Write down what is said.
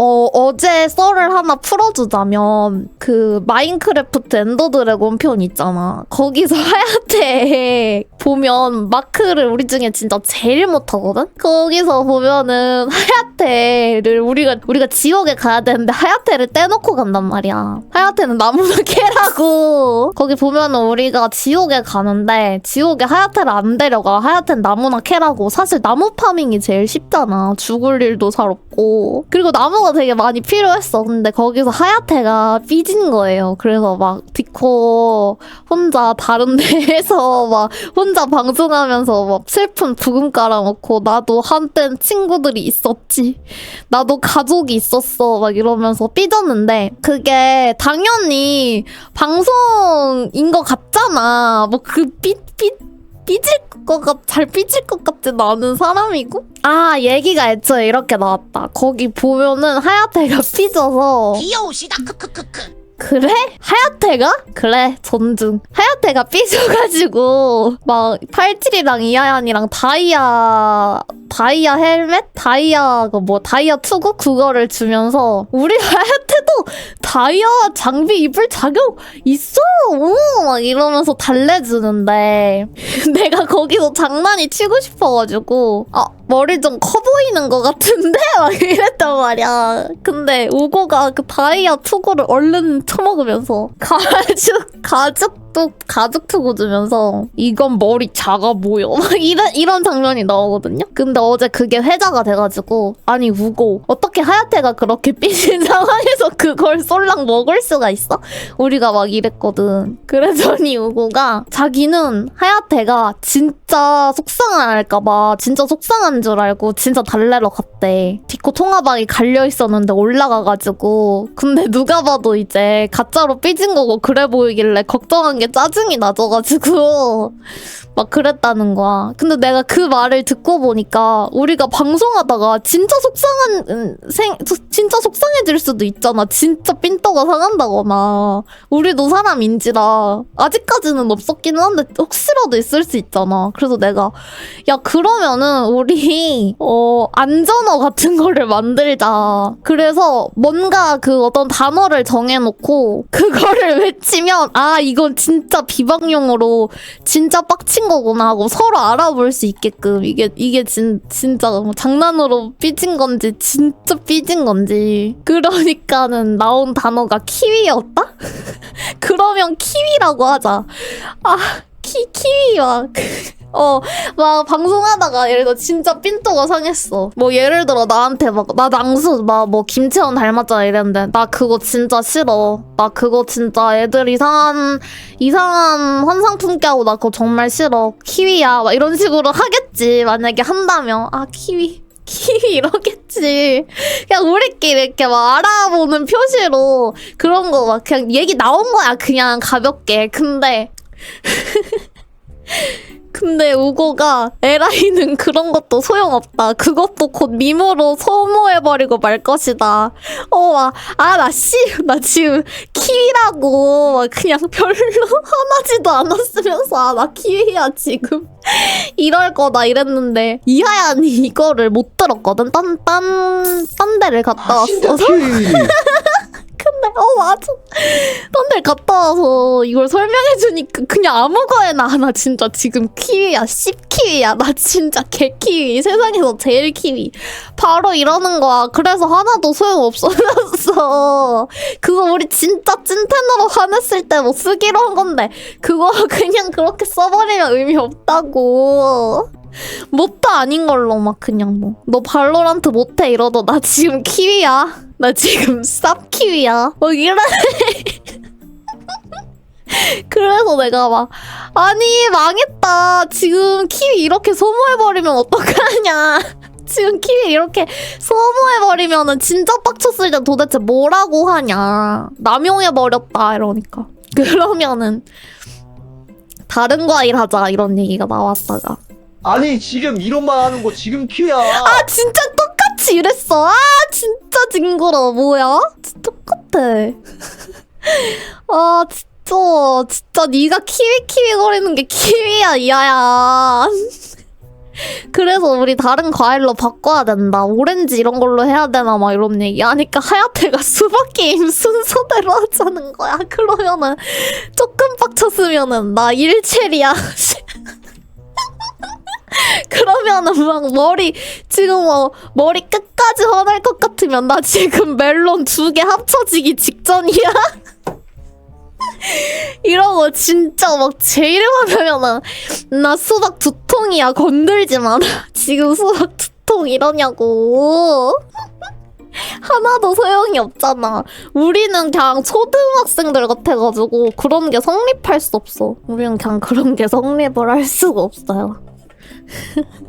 어, 어제 썰을 하나 풀어주자면, 그, 마인크래프트 엔더 드래곤 편 있잖아. 거기서 하야테 보면 마크를 우리 중에 진짜 제일 못하거든? 거기서 보면은 하야테를 우리가, 우리가 지옥에 가야 되는데 하야테를 떼놓고 간단 말이야. 하야테는 나무나 캐라고. 거기 보면은 우리가 지옥에 가는데, 지옥에 하야테를 안 데려가. 하야테는 나무나 캐라고. 사실 나무 파밍이 제일 쉽잖아. 죽을 일도 잘 없고. 그리고 나무가 되게 많이 필요했어. 근데 거기서 하야테가 삐진 거예요. 그래서 막 디코 혼자 다른 데에서 막 혼자 방송하면서 막 슬픈 부금 깔아놓고 나도 한땐 친구들이 있었지. 나도 가족이 있었어. 막 이러면서 삐졌는데 그게 당연히 방송인 것 같잖아. 뭐 그 삐, 삐, 삐질 것 같, 잘 삐질 것 같지도 않은 사람이고? 아, 얘기가 애초에 이렇게 나왔다. 거기 보면은 하야테가 삐져서. 귀여우시다 크크크크 그래? 하야테가? 그래, 존중. 하야테가 삐져가지고, 막, 팔칠이랑 이하얀이랑 다이아, 다이아 헬멧? 다이아, 그 뭐, 다이아 투구? 그거를 주면서, 우리 하야테도 다이아 장비 입을 자격 있어! 오! 막 이러면서 달래주는데, 내가 거기서 장난이 치고 싶어가지고, 아, 머리 좀 커 보이는 것 같은데? 막 이랬단 말이야. 근데 우고가 그 다이아 투구를 얼른 쳐먹으면서 가죽, 가죽 도 가죽 투구 주면서 이건 머리 작아 보여. 막 이런, 이런 장면이 나오거든요? 근데 어제 그게 회자가 돼가지고 아니 우고 어떻게 하야테가 그렇게 삐진 상황에서 그걸 쏠랑 먹을 수가 있어? 우리가 막 이랬거든. 그랬더니 우고가 자기는 하야테가 진짜 속상할까봐 진짜 속상한 줄 알고 진짜 달래러 갔대. 디코 통화방이 갈려 있었는데 올라가가지고. 근데 누가 봐도 이제 가짜로 삐진 거고 그래 보이길래 걱정한 게 짜증이 나져가지고 막 그랬다는 거야. 근데 내가 그 말을 듣고 보니까 우리가 방송하다가 진짜 속상한 음, 생 소- 진짜 속상해질 수도 있잖아. 진짜 삔떠가 상한다거나 우리도 사람인지라 아직까지는 없었기는 한데 혹시라도 있을 수 있잖아. 그래서 내가 야 그러면은 우리 어 안전어 같은 거를 만들자. 그래서 뭔가 그 어떤 단어를 정해놓고 그거를 외치면 아 이건 진짜 비방용으로 진짜 빡친 거구나 하고 서로 알아볼 수 있게끔 이게 이게 진 진짜 뭐 장난으로 삐진 건지 진짜 삐진 건지 그러니까는 나온 단어가 키위였다? 그러면 키위라고 하자. 아 키, 키위 막. 어, 막 방송하다가 예를 들어 진짜 삔또가 상했어. 뭐 예를 들어 나한테 막 나 낭수 막 뭐 김채원 닮았잖아 이랬는데 나 그거 진짜 싫어. 나 그거 진짜 애들 이상한 이상한 환상 품게 하고 나 그거 정말 싫어. 키위야 막 이런 식으로 하겠지. 만약에 한다면 아 키위. 키위 이러겠지. 그냥 우리끼리 이렇게 막 알아보는 표시로 그런 거 막 그냥 얘기 나온 거야. 그냥 가볍게. 근데 근데 우고가 에라이는 그런 것도 소용없다. 그것도 곧 밈으로 소모해버리고 말 것이다. 어, 막, 아, 나 씨, 나 지금 키위라고. 막 그냥 별로 화나지도 않았으면서, 아, 나 키위야, 지금. 이럴 거다 이랬는데, 이하얀이 이거를 못 들었거든? 딴, 딴, 딴 데를 갔다 왔어서. 어 맞아. 딴 데 갔다 와서 이걸 설명해 주니까 그냥 아무 거에나 하나 진짜 지금 키위야 씹키위야. 나 진짜 개키위. 세상에서 제일 키위. 바로 이러는 거야. 그래서 하나도 소용 없어졌어. 그거 우리 진짜 찐텐으로 화냈을 때 뭐 쓰기로 한 건데 그거 그냥 그렇게 써버리면 의미 없다고. 못도 아닌 걸로 막 그냥 뭐. 너 발로란트 못해 이러도 나 지금 키위야 나 지금 쌉 키위야. 뭐 이래 그래서 내가 막 아니 망했다. 지금 키위 이렇게 소모해버리면 어떡하냐. 지금 키위 이렇게 소모해버리면은 진짜 빡쳤을 때 도대체 뭐라고 하냐. 남용해버렸다 이러니까. 그러면은 다른 과일 하자 이런 얘기가 나왔다가. 아니 지금 이런 말 하는 거 지금 키야. 아 진짜 똑같이 이랬어. 아 진짜 징그러. 뭐야? 진짜 똑같아. 아 진짜 진짜 네가 키위 키위 거리는 게 키위야 이하야. 그래서 우리 다른 과일로 바꿔야 된다. 오렌지 이런 걸로 해야 되나 막 이런 얘기 하니까 하야테가 수박 게임 순서대로 하자는 거야. 그러면은 조금 빡쳤으면은 나 일체리야. 그러면은 막 머리 지금 뭐 머리 끝까지 화날 것 같으면 나 지금 멜론 두 개 합쳐지기 직전이야. 이러고 진짜 막 제일 화나면은 나 수박 두 통이야 건들지 마. 나 지금 수박 두통 이러냐고. 하나도 소용이 없잖아. 우리는 그냥 초등학생들 같아가지고 그런 게 성립할 수 없어. 우리는 그냥 그런 게 성립을 할 수가 없어요.